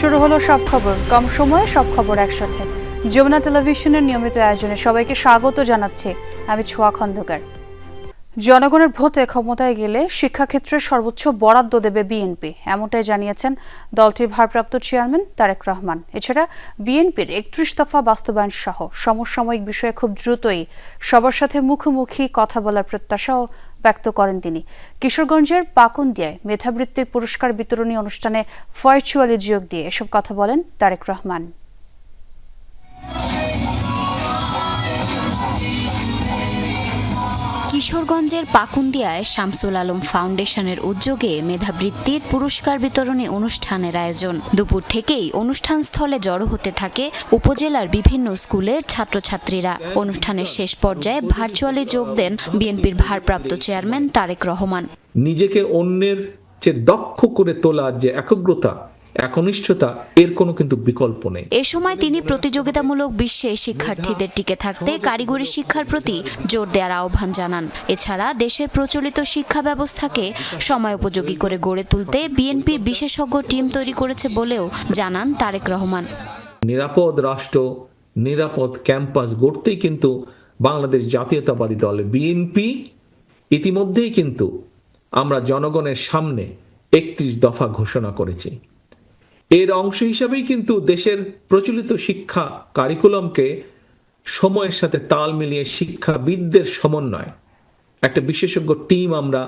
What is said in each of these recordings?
শুরু হলো সব খবর। কম সময়ে সব খবর একসাথে। যমুনা টেলিভিশনের নিয়মিত আয়োজনে সবাইকে স্বাগত জানাচ্ছি আমি ছোয়া খন্দকার। জনগণের ভোটে ক্ষমতায় গেলে শিক্ষাক্ষেত্রে সর্বোচ্চ বরাদ্দ দেবে বিএনপি, এমনটাই জানিয়েছেন দলটির ভারপ্রাপ্ত চেয়ারম্যান তারেক রহমান। এছাড়া বিএনপির একত্রিশ দফা বাস্তবায়ন সহ সমসাময়িক বিষয়ে খুব দ্রুতই সবার সাথে মুখোমুখি কথা বলার প্রত্যাশাও ব্যক্ত করেন তিনি। কিশোরগঞ্জের পাকুন্দিয়ায় মেধাবৃত্তির পুরস্কার বিতরণী অনুষ্ঠানে ভার্চুয়ালি যোগ দিয়ে এসব কথা বলেন তারেক রহমান। কিশোরগঞ্জের পাকুন্দিয়ায় শামসুল আলম ফাউন্ডেশনের উদ্যোগে মেধাবৃত্তির পুরস্কার বিতরণী অনুষ্ঠানের আয়োজন। দুপুর থেকেই অনুষ্ঠান স্থলে জড়ো হতে থাকে উপজেলার বিভিন্ন স্কুলের ছাত্রছাত্রীরা। অনুষ্ঠানের শেষ পর্যায়ে ভার্চুয়ালি যোগ দেন বিএনপির ভারপ্রাপ্ত চেয়ারম্যান তারেক রহমান। নিজেকে অন্যের চেয়ে দক্ষ করে তোলার যে একগ্রতা একনিষ্ঠতা এর কোনো কিন্তু বিকল্প নেই। এ সময় তিনি প্রতিযোগিতামূলক বিশ্বে শিক্ষার্থীদের টিকে থাকতে কারিগরি শিক্ষার প্রতি জোর দেওয়ার আহ্বান জানান। এছাড়া দেশের প্রচলিত শিক্ষা ব্যবস্থাকে সময়োপযোগী করে গড়ে তুলতে বিএনপির বিশেষজ্ঞ টিম তৈরি করেছে বলেও জানান তারেক রহমান। নিরাপদ রাষ্ট্র নিরাপদ ক্যাম্পাস গড়তেই কিন্তু বাংলাদেশ জাতীয়তাবাদী দল বিএনপি। ইতিমধ্যেই কিন্তু আমরা জনগণের সামনে একত্রিশ দফা ঘোষণা করেছি। এর অংশ হিসাবেই কিন্তু দেশের প্রচলিত শিক্ষা কারিকুলামকে সময়ের সাথে তাল মিলিয়ে শিক্ষাবিদদের সমন্বয়। একটা বিশেষজ্ঞ টিম আমরা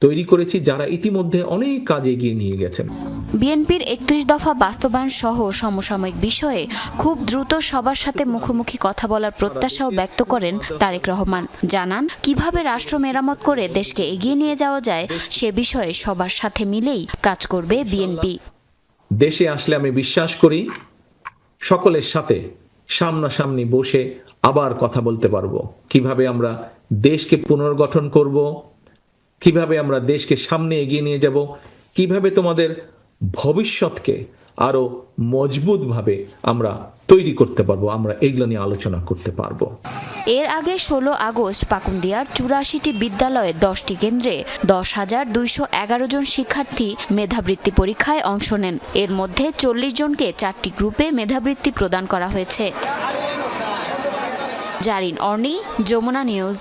তৈরি করেছি যারা ইতিমধ্যে অনেক কাজ এগিয়ে নিয়ে গেছেন। বিএনপির একত্রিশ দফা বাস্তবায়ন সহ সমসাময়িক বিষয়ে খুব দ্রুত সবার সাথে মুখোমুখি কথা বলার প্রত্যাশাও ব্যক্ত করেন তারেক রহমান। জানান, কীভাবে রাষ্ট্র মেরামত করে দেশকে এগিয়ে নিয়ে যাওয়া যায় সে বিষয়ে সবার সাথে মিলেই কাজ করবে বিএনপি। দেশে আসলে আমি বিশ্বাস করি সকলের সাথে সামনাসামনি বসে আবার কথা বলতে পারব। কীভাবে আমরা দেশকে পুনর্গঠন করব? কীভাবে আমরা দেশকে সামনে এগিয়ে নিয়ে যাব? কীভাবে তোমাদের ভবিষ্যৎকে আরও মজবুতভাবে আমরা তৈরি করতে পারব আমরা এগুলো নিয়ে আলোচনা করতে পারব। এর আগে ষোলো আগস্ট পাকুন্দিয়ার চুরাশিটি বিদ্যালয়ের দশটি কেন্দ্রে দশ হাজার দুইশো এগারো জন শিক্ষার্থী মেধাবৃত্তি পরীক্ষায় অংশ নেন। এর মধ্যে চল্লিশ জনকে চারটি গ্রুপে মেধাবৃত্তি প্রদান করা হয়েছে। জারিন অর্নি যমুনা নিউজ।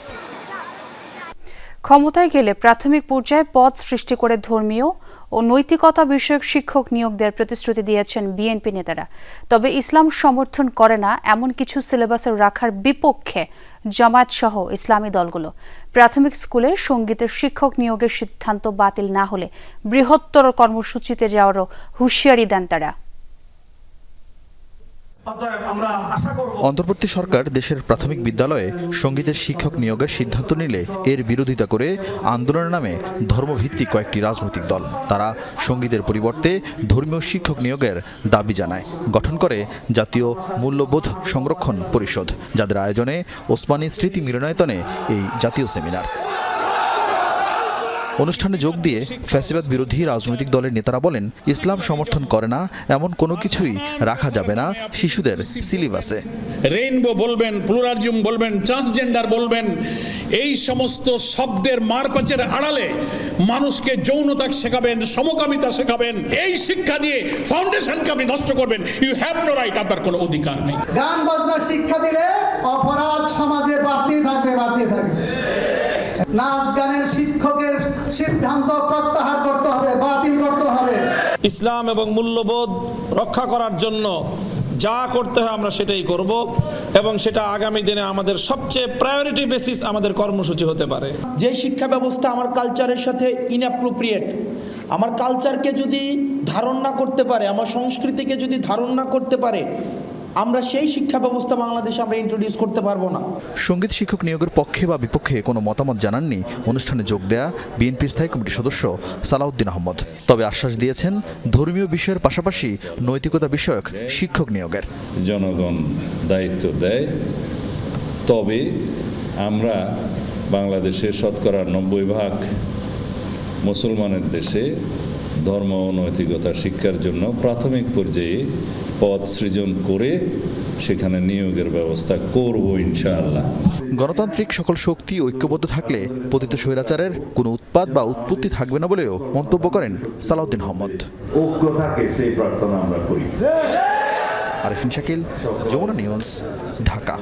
ক্ষমতায় গেলে প্রাথমিক পর্যায়ে পদ সৃষ্টি করে ধর্মীয় ও নৈতিকতা বিষয়ক শিক্ষক নিয়োগ দেওয়ার প্রতিশ্রুতি দিয়েছেন বিএনপি নেতারা। তবে ইসলাম সমর্থন করে না এমন কিছু সিলেবাসের রাখার বিপক্ষে জামায়াত সহ ইসলামী দলগুলো। প্রাথমিক স্কুলে সঙ্গীতের শিক্ষক নিয়োগের সিদ্ধান্ত বাতিল না হলে বৃহত্তর কর্মসূচিতে যাওয়ারও হুঁশিয়ারি দেন তারা অতএব আমরা আশা করব অন্তর্বর্তী সরকার দেশের প্রাথমিক বিদ্যালয়ে সঙ্গীতের শিক্ষক নিয়োগের সিদ্ধান্ত নিলে এর বিরোধিতা করে আন্দোলনের নামে ধর্মভিত্তিক কয়েকটি রাজনৈতিক দল। তারা সঙ্গীতের পরিবর্তে ধর্মীয় শিক্ষক নিয়োগের দাবি জানায়। গঠন করে জাতীয় মূল্যবোধ সংরক্ষণ পরিষদ, যাদের আয়োজনে ওসমানী স্মৃতি মিলনায়তনে এই জাতীয় সেমিনার। অনুষ্ঠানে যোগ দিয়ে ফ্যাসিবাদ বিরোধী রাজনৈতিক দলের নেতারা বলেন ইসলাম সমর্থন করে না এমন কোনো কিছুই রাখা যাবে না শিশুদের সিলেবাসে। রেইনবো বলবেন প্লুরালিজম বলবেন ট্রান্সজেন্ডার বলবেন এই সমস্ত শব্দের মারপাচের আড়ালে মানুষকে যৌনতা শেখাবেন সমকামিতা শেখাবেন এই শিক্ষা দিয়ে ফাউন্ডেশনকে আপনি নষ্ট করবেন। ইউ হ্যাভ নো রাইট আপনার কোনো অধিকার নেই। গান বাজনার শিক্ষা দিলে অপরাধ সমাজে বাড়তেই থাকবে বাড়তেই থাকবে। নাচ গানের শিক্ষকের সিদ্ধান্ত প্রত্যাহার করতে হবে বাতিল করতে হবে। ইসলাম এবং মূল্যবোধ রক্ষা করার জন্য যা করতে হয় আমরা সেটাই করব এবং সেটা আগামী দিনে আমাদের সবচেয়ে প্রায়োরিটি বেসিস আমাদের কর্মসূচি হতে পারে। যে শিক্ষা ব্যবস্থা আমার কালচারের সাথে ইনঅ্যাপ্রোপ্রিয়েট আমার কালচারকে যদি ধারণ না করতে পারে আমার সংস্কৃতিকে যদি ধারণ না করতে পারে আমরা সেই শিক্ষা ব্যবস্থা বাংলাদেশে আমরা ইন্ট্রোডিউস করতে পারব না। সংগীত শিক্ষক নিয়োগের পক্ষে বা বিপক্ষে কোনো মতামত জানাননি অনুষ্ঠানে যোগ দেয়া বিএনপি স্থায়ী কমিটির সদস্য সালাউদ্দিন আহমদ। তবে আশ্বাস দিয়েছেন ধর্মীয় বিষয়ের পাশাপাশি নৈতিকতা বিষয়ক শিক্ষক নিয়োগের। জনগণ দায়িত্ব দেয় তবে আমরা বাংলাদেশের শতকরা নব্বই ভাগ মুসলমানের দেশে ধর্ম ও নৈতিকতা শিক্ষার জন্য প্রাথমিক পর্যায়ে পদ সৃজন করে সেখানে নিয়োগের ব্যবস্থা করব ইনশাআল্লাহ। গণতান্ত্রিক সকল শক্তি ঐক্যবদ্ধ থাকলে পতিত স্বৈরাচারের কোনো উৎপাদ বা উৎপত্তি থাকবে না বলেও মন্তব্য করেন সালাউদ্দিন আহমদ। ঐক্য থাকে সেই প্রার্থনা আমরা করি। আরিফিন শাকিল যমুনা নিউজ ঢাকা।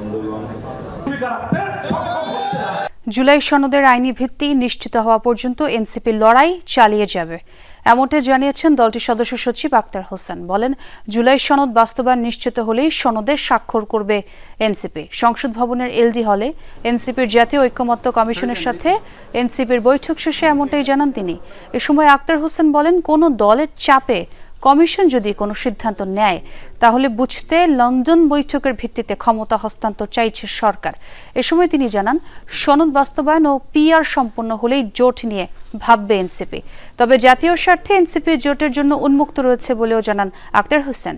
জুলাই সনদের আইনি ভিত্তি নিশ্চিত হওয়া পর্যন্ত এনসিপি লড়াই চালিয়ে যাবে। এমনটাই জানিয়েছেন দলটির সদস্য সচিব আক্তার হোসেন। বলেন, জুলাই সনদ বাস্তবায়ন নিশ্চিত হলেই সনদে স্বাক্ষর করবে এনসিপি। সংসদ ভবনের এলডি হলে এনসিপির জাতীয় ঐক্যমত্য কমিশনের সাথে এনসিপির বৈঠক শেষে এমনটাই জানান তিনি। এ সময় আক্তার হোসেন বলেন, কোনো দলের চাপে কমিশন যদি কোনো সিদ্ধান্ত নেয়, তাহলে বুঝতে লন্ডন বৈঠকের ভিত্তিতে ক্ষমতা হস্তান্তর চাইছে সরকার। এ সময় তিনি জানান, সনদ বাস্তবায়ন ও পিআর সম্পন্ন হলেই জোট নিয়ে ভাববে এনসিপি তবে জাতীয় স্বার্থে এনসিপি জোটের জন্য উন্মুক্ত রয়েছে বলেও জানান আক্তার হোসেন।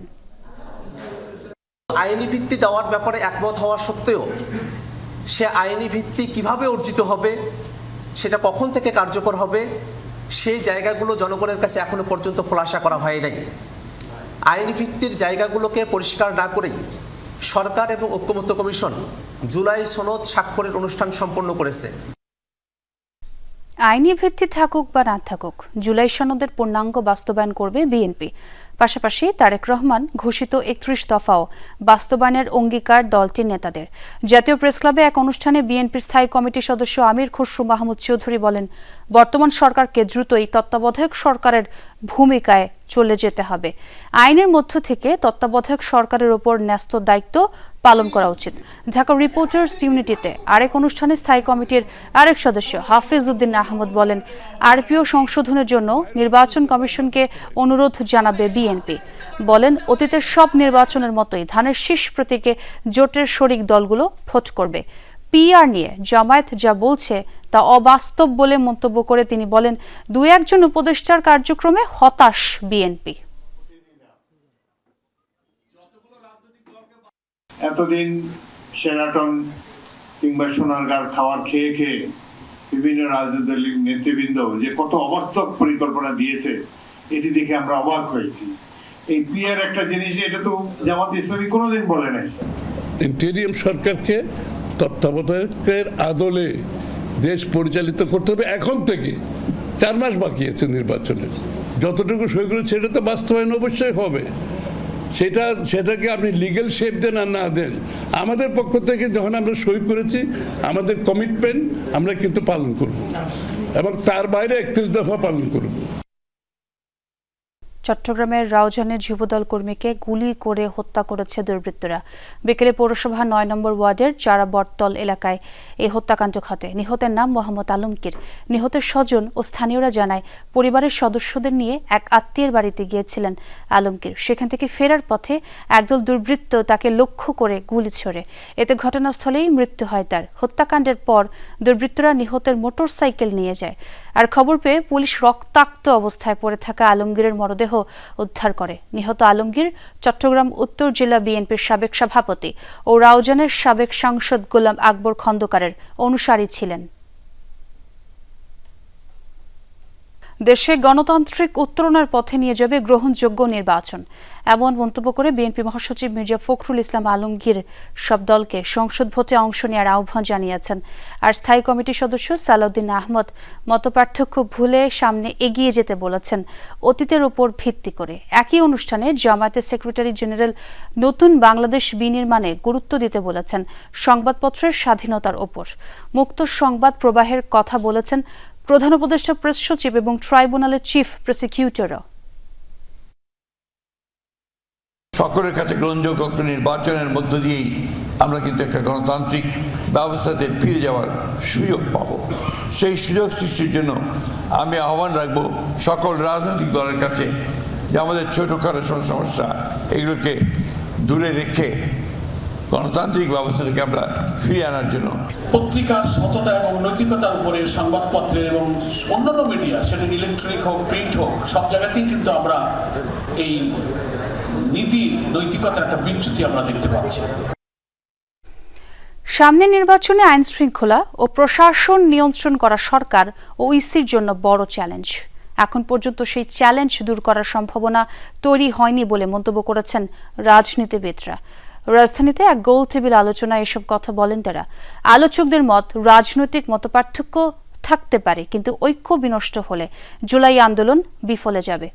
আইনি ভিত্তি দেওয়ার ব্যাপারে একমত হওয়া সত্ত্বেও সে আইনি ভিত্তি কীভাবে অর্জিত হবে, সেটা কখন থেকে কার্যকর হবে সেই জায়গাগুলো জনগণের কাছে এখনও পর্যন্ত খোলাসা করা হয় নাই। আইনি ভিত্তির জায়গাগুলোকে পরিষ্কার না করেই সরকার এবং ঐক্যমত্য কমিশন জুলাই সনদ স্বাক্ষরের অনুষ্ঠান সম্পন্ন করেছে। আইনি ভিত্তি থাকুক বা না থাকুক, জুলাই সনদের পূর্ণাঙ্গ বাস্তবায়ন করবে বিএনপি। পাশাপাশি তারেক রহমান ঘোষিত একত্রিশ দফাও বাস্তবায়নের অঙ্গীকার দলটির নেতাদের। জাতীয় প্রেসক্লাবে এক অনুষ্ঠানে বিএনপির স্থায়ী কমিটির সদস্য আমির খসরু মাহমুদ চৌধুরী বলেন বর্তমান সরকারকে দ্রুতই তত্ত্বাবধায়ক সরকারের ভূমিকায় চলে যেতে হবে। আইনের মধ্য থেকে তত্ত্বাবধায়ক সরকারের ওপর ন্যস্ত দায়িত্ব পালন করা উচিত। ঢাকা রিপোর্টার্স ইউনিটিতে আরেক অনুষ্ঠানে স্থায়ী কমিটির আরেক সদস্য হাফিজ উদ্দিন আহমদ বলেন, আরপিও সংশোধনের জন্য নির্বাচন কমিশনকে অনুরোধ জানাবে বিএনপি। বলেন, অতীতের সব নির্বাচনের মতোই ধানের শীষ প্রতীকে জোটের শরিক দলগুলো ভোট করবে। পিআর নিয়ে জামায়াত যা বলছে তা অবাস্তব বলে মন্তব্য করে তিনি বলেন দু একজন উপদেষ্টার কার্যক্রমে হতাশ বিএনপি। এতদিন সেরাটন কিংবা সোনারগাঁর খাবার খেয়ে খেয়ে বিভিন্ন রাজনৈতিক নেতৃবৃন্দ যে কত অবাস্তব পরিকল্পনা দিয়েছে এটি দেখে আমরা অবাক হয়েছি। এই পিয়ার একটা জিনিস এটা তো জামাত ইসলামী কোনোদিন বলে নাই। ইন্টেরিয়াম সরকারকে তত্ত্বাবধায়কের আদলে দেশ পরিচালিত করতে হবে এখন থেকে। চার মাস বাকি আছে নির্বাচনের। যতটুকু সই করেছে সেটা তো বাস্তবায়ন অবশ্যই হবে। সেটা, সেটাকে আপনি লিগেল শেপ দেন আর না দেন। আমাদের পক্ষ থেকে যখন আমরা সই করেছি, আমাদের কমিটমেন্ট আমরা কিন্তু পালন করব। এবং তার বাইরে একত্রিশ দফা পালন করব। চট্টগ্রামের রাউজানে যুবদল কর্মীকে গুলি করে হত্যা করেছে দুর্বৃত্তরা। বিকেলে পৌরসভা নয় নম্বর ওয়ার্ডের চারা বটতল এলাকায় এই হত্যাকাণ্ড ঘটে। নিহতের নাম মোহাম্মদ আলমগীর। নিহতের স্বজন ও স্থানীয়রা জানায়, পরিবারের সদস্যদের নিয়ে এক আত্মীয়ের বাড়িতে গিয়েছিলেন আলমগীর। সেখান থেকে ফেরার পথে একদল দুর্বৃত্ত তাকে লক্ষ্য করে গুলি ছোড়ে। এতে ঘটনাস্থলেই মৃত্যু হয় তার। হত্যাকাণ্ডের পর দুর্বৃত্তরা নিহতের মোটরসাইকেল নিয়ে যায়। আর খবর পেয়ে পুলিশ রক্তাক্ত অবস্থায় পড়ে থাকা আলমগীরের মরদেহ উদ্ধার করে। নিহত আলমগীর চট্টগ্রাম উত্তর জেলা বিএনপির সাবেক সভাপতি ও রাউজানের সাবেক সাংসদ গোলাম আকবর খন্দকারের অনুসারী ছিলেন। দেশে গণতান্ত্রিক উত্তরণের পথে নিয়ে যাবে গ্রহণযোগ্য নির্বাচন। এমন মন্তব্য করে বিএনপি মহাসচিব মির্জা ফখরুল ইসলাম আলমগীর সব দলকে সংসদ ভোটে অংশ নেওয়ার আহ্বান জানিয়েছেন। আর স্থায়ী কমিটির সদস্য সালাউদ্দিন আহমদ মতপার্থক্য ভুলে সামনে এগিয়ে যেতে বলেছেন, অতীতের ওপর ভিত্তি করে। একই অনুষ্ঠানে জামায়াতের সেক্রেটারি জেনারেল নতুন বাংলাদেশ বিনির্মাণে গুরুত্ব দিতে বলেছেন সংবাদপত্রের স্বাধীনতার ওপর মুক্ত সংবাদ প্রবাহের কথা বলেছেন প্রধান উপদেষ্টা প্রেস সচিব এবং ট্রাইব্যুনালের চিফ প্রসিকিউটরও। সকলের কাছে গ্রহণযোগ্য একটা নির্বাচনের মধ্য দিয়েই আমরা কিন্তু একটা গণতান্ত্রিক ব্যবস্থাতে ফিরে যাওয়ার সুযোগ পাব। সেই সুযোগ সৃষ্টির জন্য আমি আহ্বান রাখব সকল রাজনৈতিক দলের কাছে যে আমাদের ছোটোখাটো সমস্যা, এগুলোকে দূরে রেখে গণতান্ত্রিক ব্যবস্থা থেকে আমরা ফিরিয়ে আনার জন্য। পত্রিকার সততা এবং নৈতিকতার উপরে সংবাদপত্রের এবং অন্যান্য মিডিয়া সেটা ইলেকট্রনিক হোক প্রিন্ট হোক সব জায়গাতেই কিন্তু আমরা এই নীতি নৈতিকতার একটা বিচ্যুতি আমরা দেখতে পাচ্ছি। সামনে নির্বাচনে আইন শৃঙ্খলা ও প্রশাসন নিয়ন্ত্রণ করা সরকার ও ইসির জন্য বড় চ্যালেঞ্জ এখন পর্যন্ত সেই চ্যালেঞ্জ দূর করার সম্ভাবনা তৈরি হয়নি বলে মন্তব্য করেছেন রাজনীতিবিদরা। রাজধানীতে এক গোল টেবিল আলোচনায় এসব কথা বলেন তারা। আলোচকদের মত রাজনৈতিক মতপার্থক্য থাকতে পারে, কিন্তু ঐক্য বিনষ্ট হলে জুলাই আন্দোলন বিফলে যাবে।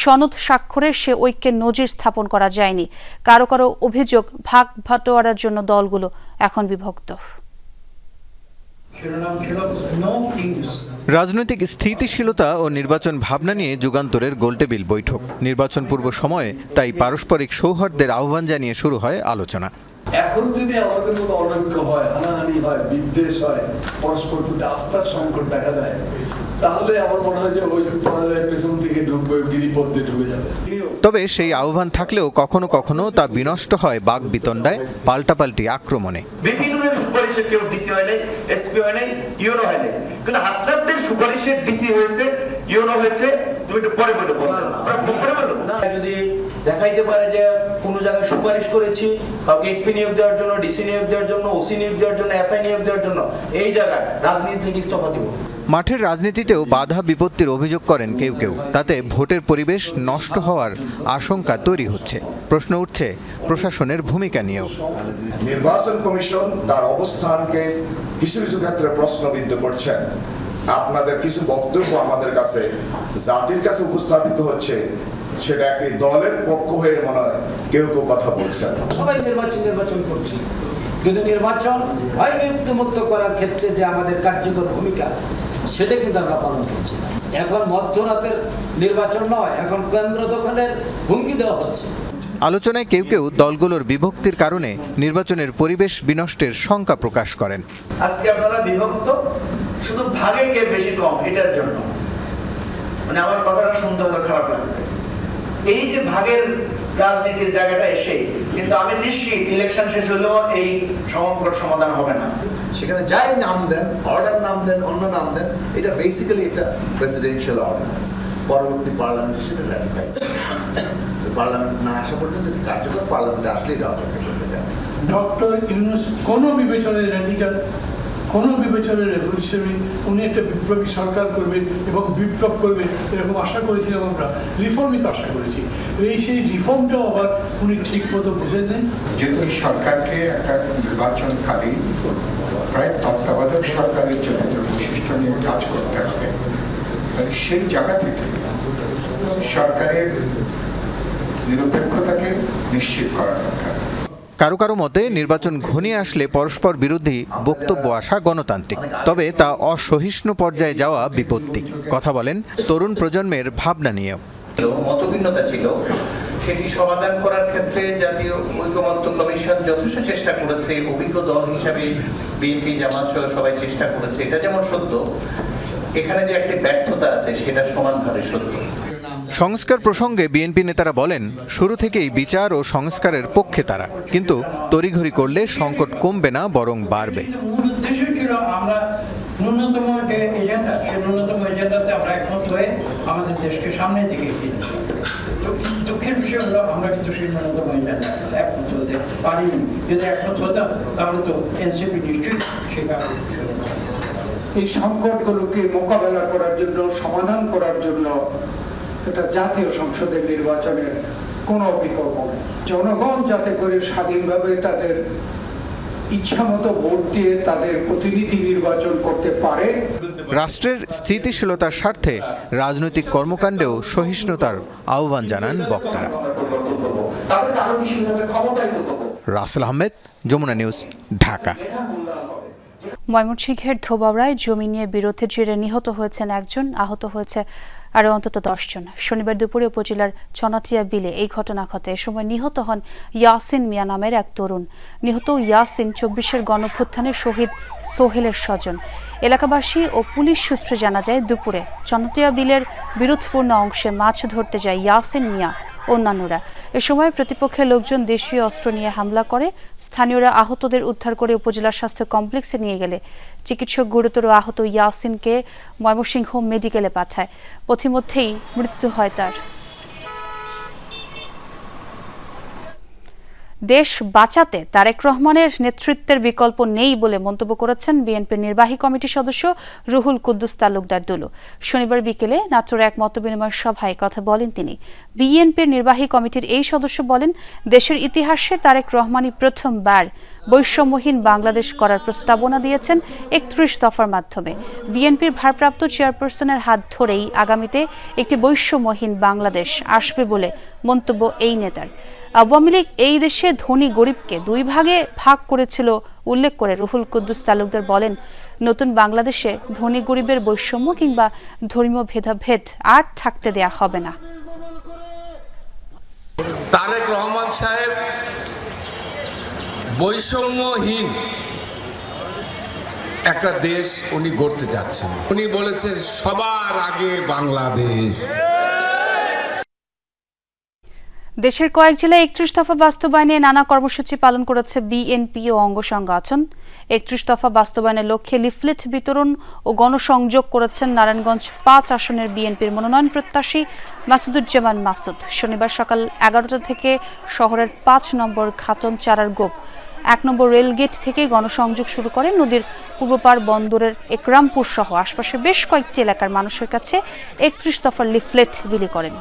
সনদ স্বাক্ষরে সে ঐক্যের নজির স্থাপন করা যায়নি। কারও কারও অভিযোগ ভাগ ভাটোয়ারার জন্য দলগুলো এখন বিভক্ত। রাজনৈতিক স্থিতিশীলতা ও নির্বাচন ভাবনা নিয়ে যুগান্তরের গোলটেবিল বৈঠক। নির্বাচন পূর্ব সময়ে তাই পারস্পরিক সৌহার্দ্যের আহ্বান জানিয়ে শুরু হয় আলোচনা। এখন যদি আমাদের মতো অনৈক্য হয়, হানাহানি হয়, বিদ্বেষ হয়, পরস্পর প্রতি আস্থার সংকট দেখা দেয় তাহলে আমার মনে হয় যে ওই পরাজয় পেছন থেকে ঢুকবে গিরিপথ দিয়ে ঢুকে যাবে। তবে সেই আহ্বান থাকলেও কখনো কখনো তা বিনষ্ট হয় বাক বিতণ্ডায় পাল্টাপাল্টি আক্রমণে। সুপারিশে কেউ ডিসি হয় নাই এসপি হয় নাই ইউনো হয় নাই। কিন্তু হাসনাবদের সুপারিশে ডিসি হয়েছে ইউনো হয়েছে তুমি একটু পরে বলো পরে বলো যদি দেখাইতে পারে যে কোনো জায়গায় সুপারিশ করেছি কাউকে এসপি নিয়োগ দেওয়ার জন্য ডিসি নিয়োগ দেওয়ার জন্য ওসি নিয়োগ দেওয়ার জন্য এসআই নিয়োগ দেওয়ার জন্য এই জায়গায় রাজনীতি থেকে ইস্তফা দিব। মাঠের রাজনীতিতেও বাধা বিপত্তির অভিযোগ করেন কেউ কেউ। তাতে ভোটের পরিবেশ নষ্ট হওয়ার আশঙ্কা তৈরি হচ্ছে। প্রশ্ন উঠছে প্রশাসনের ভূমিকা নিয়েও। নির্বাচন কমিশন তার অবস্থানকে কিছু কিছু ক্ষেত্রে প্রশ্নবিদ্ধ করছেন আপনাদের কিছু বক্তব্য আমাদের কাছে জাতির কাছে উপস্থাপিত হচ্ছে সেটা একটি দলের পক্ষ হয়ে মনে হয় কেউ কেউ কথা বলছেন সবাই নির্বাচন নির্বাচন করছি। কিন্তু নির্বাচন হয় নিযুক্ত মুক্ত করার ক্ষেত্রে যে আমাদের কার্যকর ভূমিকা সেটা কিন্তু আমরা পালন করছি না। এখন মধ্যরাতের নির্বাচন নয় এখন কেন্দ্র দখলের হুমকি দেওয়া হচ্ছে। আলোচনায় কেউ কেউ দলগুলোর বিভক্তির কারণে নির্বাচনের পরিবেশ বিনষ্টের শঙ্কা প্রকাশ করেন। আজকে আপনারা বিভক্ত? শুধু ভাগে কে বেশি কম এটার জন্য। মানে আমার কথাটা শুনতে হয়তো খারাপ লাগবে। এই যে ভাগের রাজনীতির জায়গাটা এসে কিন্তু আমি নিশ্চিত ইলেকশন শেষ হলেও এই সমগ্র সমাধান হবে না। সেখানে যাই নাম দেন অর্ডার নাম দেন অন্য নাম দেন এটা বেসিক্যালি এটা প্রেসিডেন্সিয়াল অর্ডিন্যান্স পরবর্তী পার্লামেন্ট সেটা র্যাটিফাই পার্লামেন্ট না আসা পর্যন্ত এটি কার্যকর পার্লামেন্টে আসলে এটা অপেক্ষা করতে যাবে ডক্টর ইউনুস কোনো বিবেচনায় র্যাডিক্যাল কোনো বিবেচনায় রেভলিউশনারি উনি একটা বিপ্লবী সরকার করবে এবং বিপ্লব করবে এরকম আশা করেছিলাম আমরা। রিফর্মই তো আশা করেছি। এই সেই রিফর্মটাও আবার উনি ঠিক মতো বুঝে নেন। যেহেতু সরকারকে একটা নির্বাচনকালীন প্রায় তত্ত্বাবধায়ক সরকারের চরিত্র বৈশিষ্ট্য নিয়ে কাজ করতে হবে সেই জায়গা থেকে সরকারের নিরপেক্ষতাকে নিশ্চিত করা। কারও কারও মতে নির্বাচন ঘনিয়ে আসলে পরস্পর বিরোধী বক্তব্য আসা গণতান্ত্রিক। তবে তা অসহিষ্ণু পর্যায়ে যাওয়া বিপত্তি। কথা বলেন তরুণ প্রজন্মের ভাবনা নিয়েও। মতভিন্নতা ছিল। সেটি সমাধান করার ক্ষেত্রে জাতীয় ঐক্যমত্য কমিশন যথেষ্ট চেষ্টা করেছে। অভিজ্ঞ দল হিসাবে বিএনপি, জামাত সহ সবাই চেষ্টা করেছে। এটা যেমন সত্য, এখানে যে একটি ব্যর্থতা আছে, সেটা সমানভাবে সত্য। সংস্কার প্রসঙ্গে বিএনপি নেতারা বলেন শুরু থেকেই বিচার ও সংস্কারের পক্ষে তারা কিন্তু তড়িঘড়ি করলে সংকট কমবে না বরং বাড়বে। মূল উদ্দেশ্য ছিল আমরা ন্যূনতম যে এজেন্ডা সেই ন্যূনতম এজেন্ডাতে আমরা একমত হয়ে আমাদের দেশকে সামনের দিকে এগিয়ে নিয়ে যাব। তো দুঃখের বিষয় হলো আমরা কিন্তু সেই ন্যূনতম এজেন্ডা একমত হতে পারিনি। যদি একমত হতাম তাহলে তো এনসিপি নিশ্চয়ই সেখানে এই সংকটগুলোকে মোকাবেলা করার জন্য সমাধান করার জন্য এটা জাতীয় সংসদের নির্বাচনের কোনো বিকল্প নেই। জনগণ যাতে করে স্বাধীনভাবে তাদের ইচ্ছামতো ভোট দিয়ে তাদের প্রতিনিধি নির্বাচন করতে পারে। রাষ্ট্রের স্থিতিশীলতার স্বার্থে রাজনৈতিক কর্মকাণ্ডেও সহিষ্ণুতার আহ্বান জানান বক্তারা। রাসেল আহমেদ যমুনা নিউজ ঢাকা। ময়মনসিংহের ধোবাউড়ায় জমি নিয়ে বিরোধের জেরে নিহত হয়েছেন একজন আহত হয়েছে আরও অন্তত দশজন। শনিবার দুপুরে উপজেলার চনাটিয়া বিলে এই ঘটনা ঘটে। এ সময় নিহত হন ইয়াসিন মিয়া নামের এক তরুণ। নিহত ইয়াসিন চব্বিশের গণভ্যুত্থানে শহীদ সোহেলের স্বজন। এলাকাবাসী ও পুলিশ সূত্রে জানা যায়, দুপুরে চনাটিয়া বিলের বিরোধপূর্ণ অংশে মাছ ধরতে যায় ইয়াসিন মিয়া। অন্যান্যরা। এ সময় প্রতিপক্ষের লোকজন দেশীয় অস্ত্র নিয়ে হামলা করে। স্থানীয়রা আহতদের উদ্ধার করে উপজেলা স্বাস্থ্য কমপ্লেক্সে নিয়ে গেলে। চিকিৎসক গুরুতর আহত ইয়াসিনকে ময়মনসিংহ মেডিকেলে পাঠায়। পথিমধ্যেই মৃত্যু হয় তার। দেশ বাঁচাতে তারেক রহমানের নেতৃত্বের বিকল্প নেই বলে মন্তব্য করেছেন বিএনপির নির্বাহী কমিটির সদস্য রুহুল কুদ্দুস তালুকদার দুলু। শনিবার বিকেলে নাটোরে এক মতবিনিময় সভায় কথা বলেন তিনি। বিএনপির নির্বাহী কমিটির এই সদস্য বলেন, দেশের ইতিহাসে তারেক রহমানই প্রথমবার বৈষম্যহীন বাংলাদেশ করার প্রস্তাবনা দিয়েছেন একত্রিশ দফার মাধ্যমে। বিএনপির ভারপ্রাপ্ত চেয়ারপারসনের হাত ধরেই আগামীতে একটি বৈষম্যহীন বাংলাদেশ আসবে বলে মন্তব্য এই নেতার। আওয়ামী লীগ এই দেশে ধনী গরিবকে দুই ভাগে ভাগ করেছিল, উল্লেখ করে রুহুল কুদ্দুস তালুকদার বলেন, নতুন বাংলাদেশে ধনী গরিবের বৈষম্য কিংবা ধর্মীয় ভেদাভেদ আর থাকতে দেয়া হবে না। তারেক রহমান সাহেব বৈষম্যহীন একটা দেশ উনি গড়তে যাচ্ছেন। উনি বলেছেন, সবার আগে বাংলাদেশ। দেশের কয়েক জেলায় একত্রিশ দফা বাস্তবায়নে নানা কর্মসূচি পালন করেছে বিএনপি ও অঙ্গ সংগঠন। একত্রিশ দফা বাস্তবায়নের লক্ষ্যে লিফলেট বিতরণ ও গণসংযোগ করেছেন নারায়ণগঞ্জ পাঁচ আসনের বিএনপির মনোনয়ন প্রত্যাশী মাসুদুজ্জামান মাসুদ। শনিবার সকাল এগারোটা থেকে শহরের পাঁচ নম্বর খাতন চারার গোপ। এক নম্বর রেলগেট থেকে গণসংযোগ শুরু করে নদীর পূর্বপার বন্দরের একরামপুর সহ আশপাশের বেশ কয়েকটি এলাকার মানুষের কাছে একত্রিশ দফার লিফলেট বিলি করেন।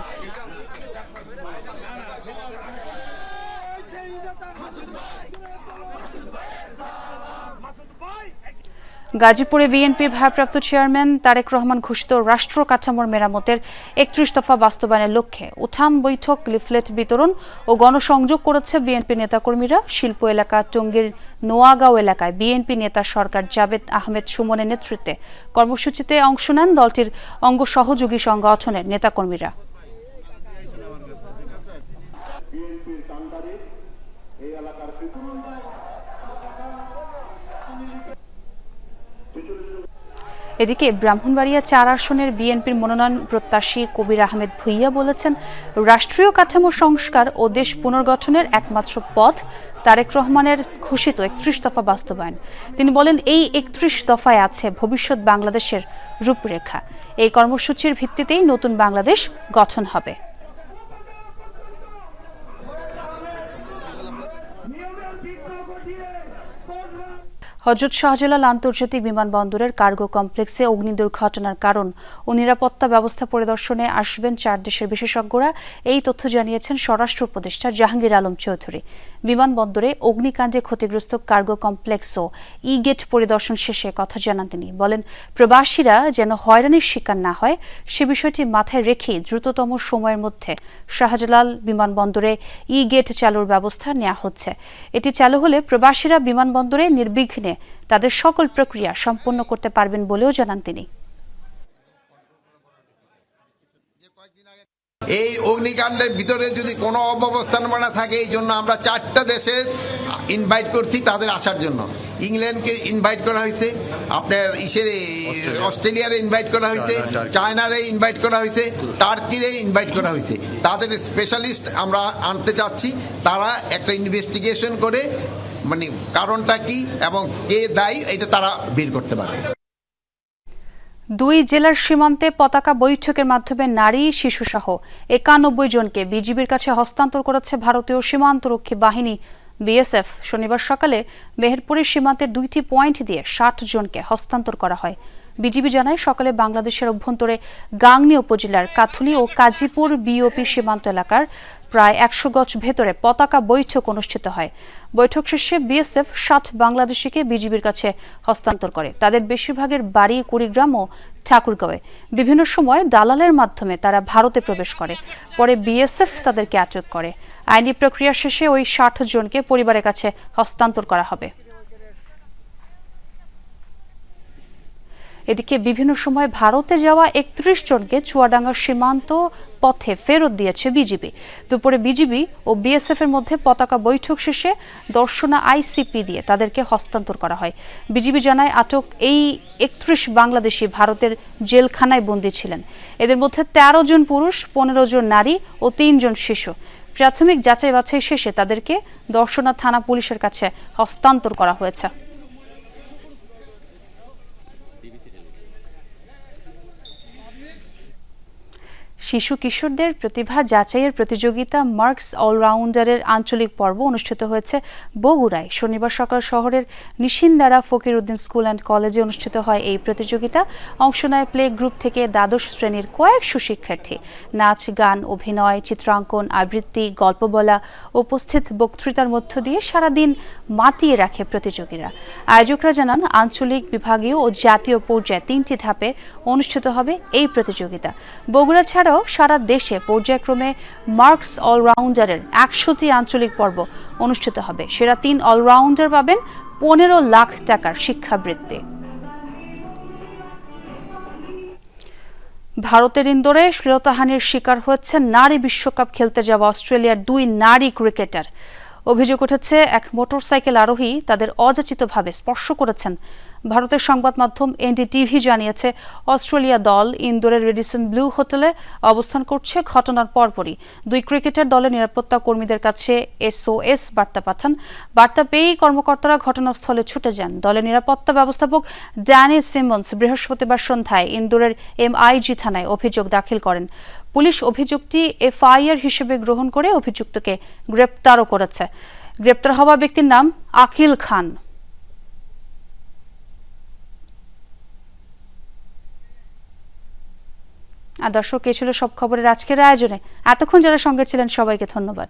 গাজীপুরে বিএনপির ভারপ্রাপ্ত চেয়ারম্যান তারেক রহমান ঘোষিত রাষ্ট্র কাঠামোর মেরামতের একত্রিশ দফা বাস্তবায়নের লক্ষ্যে উঠান বৈঠক, লিফলেট বিতরণ ও গণসংযোগ করেছে বিএনপি নেতাকর্মীরা শিল্প এলাকা টঙ্গীর নোয়াগাঁও এলাকায়। বিএনপি নেতা সরকার জাবেদ আহমেদ সুমনের নেতৃত্বে কর্মসূচিতে অংশ নেন দলটির অঙ্গ সহযোগী সংগঠনের নেতাকর্মীরা। এদিকে ব্রাহ্মণবাড়িয়া চার আসনের বিএনপির মনোনয়ন প্রত্যাশী কবির আহমেদ ভুইয়া বলেছেন, রাষ্ট্রীয় কাঠামো সংস্কার ও দেশ পুনর্গঠনের একমাত্র পথ তারেক রহমানের ঘোষিত একত্রিশ দফা বাস্তবায়ন। তিনি বলেন, এই একত্রিশ দফায় আছে ভবিষ্যৎ বাংলাদেশের রূপরেখা। এই কর্মসূচির ভিত্তিতেই নতুন বাংলাদেশ গঠন হবে। হজরত শাহজালাল আন্তর্জাতিক বিমানবন্দরের কার্গো কমপ্লেক্সে অগ্নি দুর্ঘটনার কারণ ও নিরাপত্তা ব্যবস্থা পরিদর্শনে আসবেন চার দেশের বিশেষজ্ঞরা। এই তথ্য জানিয়েছেন স্বরাষ্ট্র উপদেষ্টা জাহাঙ্গীর আলম চৌধুরী। বিমানবন্দরে অগ্নিকাণ্ডে ক্ষতিগ্রস্ত কার্গো কমপ্লেক্স ও ই গেট পরিদর্শন শেষে কথা জানান তিনি। বলেন, প্রবাসীরা যেন হয়রানির শিকার না হয়, সে বিষয়টি মাথায় রেখে দ্রুততম সময়ের মধ্যে শাহজালাল বিমানবন্দরে ই গেট চালুর ব্যবস্থা নেওয়া হচ্ছে। এটি চালু হলে প্রবাসীরা বিমানবন্দরে নির্বিঘ্নে তাদের সকল প্রক্রিয়া সম্পন্ন করতে পারবেন বলেও জানান তিনি। এই অগ্নিকাণ্ডের ভিতরে যদি কোনো অব্যবস্থাপনা থাকে এই জন্য আমরা চারটা দেশে ইনভাইট করছি তাদের আসার জন্য। ইংল্যান্ডকে ইনভাইট করা হয়েছে আপনার ইসের অস্ট্রেলিয়ারে ইনভাইট করা হয়েছে চায়নারে ইনভাইট করা হয়েছে টার্কিরে ইনভাইট করা হয়েছে। তাদের স্পেশালিস্ট আমরা আনতে চাচ্ছি তারা একটা ইনভেস্টিগেশন করে মানে কারণটা কি এবং কে দায়ী, এটা তারা বের করতে পারে দুই জেলার সীমান্তে পতাকা বৈঠকের মাধ্যমে নারী শিশুসহ একানব্বই জনকে বিজিবির কাছে হস্তান্তর করেছে ভারতীয় সীমান্তরক্ষী বাহিনী। বিএসএফ শনিবার সকালে মেহেরপুরের সীমান্তের দুইটি পয়েন্ট দিয়ে ষাট জনকে হস্তান্তর করা হয়। বিজিবি জানায়, সকালে বাংলাদেশের অভ্যন্তরে গাংনী উপজেলার কাথুলি ও কাজীপুর বিওপি সীমান্ত এলাকার প্রায় একশো গজ ভেতরে পতাকা বৈঠক অনুষ্ঠিত হয়। বৈঠক শেষে বিএসএফ ষাট বাংলাদেশিকে বিজিবির কাছে হস্তান্তর করে। তাদের বেশিরভাগের বাড়ি কুড়িগ্রাম ও ঠাকুরগাঁওয়ে। বিভিন্ন সময় দালালের মাধ্যমে তারা ভারতে প্রবেশ করে। পরে বিএসএফ তাদেরকে আটক করে। আইনি প্রক্রিয়া শেষে ওই ষাট জনকে পরিবারের কাছে হস্তান্তর করা হবে। এদিকে বিভিন্ন সময় ভারতে যাওয়া একত্রিশ জনকে চুয়াডাঙ্গা সীমান্ত পথে ফেরত দিয়েছে বিজিবি। দুপুরে বিজিবি ও বিএসএফ এর মধ্যে পতাকা বৈঠক শেষে দর্শনা আইসিপি দিয়ে তাদেরকে হস্তান্তর করা হয়। বিজিবি জানায়, আটক এই একত্রিশ বাংলাদেশি ভারতের জেলখানায় বন্দী ছিলেন। এদের মধ্যে ১৩ জন পুরুষ, পনেরো জন নারী ও তিনজন শিশু। প্রাথমিক যাচাই বাছাই শেষে তাদেরকে দর্শনা থানা পুলিশের কাছে হস্তান্তর করা হয়েছে। শিশু কিশোরদের প্রতিভা যাচাইয়ের প্রতিযোগিতা মার্কস অলরাউন্ডারের আঞ্চলিক পর্ব অনুষ্ঠিত হয়েছে বগুড়ায়। শনিবার সকাল শহরের নিশিন্দারা ফকির উদ্দিন স্কুল অ্যান্ড কলেজে অনুষ্ঠিত হয় এই প্রতিযোগিতা। অংশ নেয় প্লে গ্রুপ থেকে দ্বাদশ শ্রেণির কয়েকশো শিক্ষার্থী। নাচ, গান, অভিনয়, চিত্রাঙ্কন, আবৃত্তি, গল্প বলা, উপস্থিত বক্তৃতার মধ্য দিয়ে সারাদিন মাতিয়ে রাখে প্রতিযোগীরা। আয়োজকরা জানান, আঞ্চলিক, বিভাগীয় ও জাতীয় পর্যায়ে তিনটি ধাপে অনুষ্ঠিত হবে এই প্রতিযোগিতা। বগুড়া ছাড়াও সারা দেশে পর্যায়ক্রমে মার্কস অলরাউন্ডারের একশোটি আঞ্চলিক পর্ব অনুষ্ঠিত হবে। সেরা তিন অলরাউন্ডার পাবেন পনেরো লাখ টাকার শিক্ষাবৃত্তি। ভারতের ইন্দোরে শ্লীলতাহানির শিকার হয়েছে নারী বিশ্বকাপ খেলতে যাওয়া অস্ট্রেলিয়ার দুই নারী ক্রিকেটার। অভিযোগ উঠেছে, এক মোটরসাইকেল আরোহী তাদের অযাচিতভাবে স্পর্শ করেছেন ভারতের সংবাদ মাধ্যম এনডিটিভি জানিয়েছে, অস্ট্রেলিয়া দল ইন্দোরের রেডিসন ব্লু হোটেলে অবস্থান করছে ঘটনার পরপরই। দুই ক্রিকেটার দলের নিরাপত্তা কর্মীদের কাছে এসওএস বার্তা পাঠান। বার্তা পেয়েই কর্মকর্তারা ঘটনাস্থলে ছুটে যান। দলের নিরাপত্তা ব্যবস্থাপক ড্যানি সিমন্স বৃহস্পতিবার সন্ধ্যায় ইন্দোরের এমআইজি থানায় অভিযোগ দাখিল করেন। পুলিশ অভিযোগটি এফআইআর হিসেবে গ্রহণ করে অভিযুক্তকে গ্রেপ্তারও করেছে। গ্রেপ্তার হওয়া ব্যক্তির নাম আকিল খান। আর দর্শক এই ছিল সব খবরের আজকের আয়োজনে। এতক্ষণ যারা সঙ্গে ছিলেন সবাইকে ধন্যবাদ।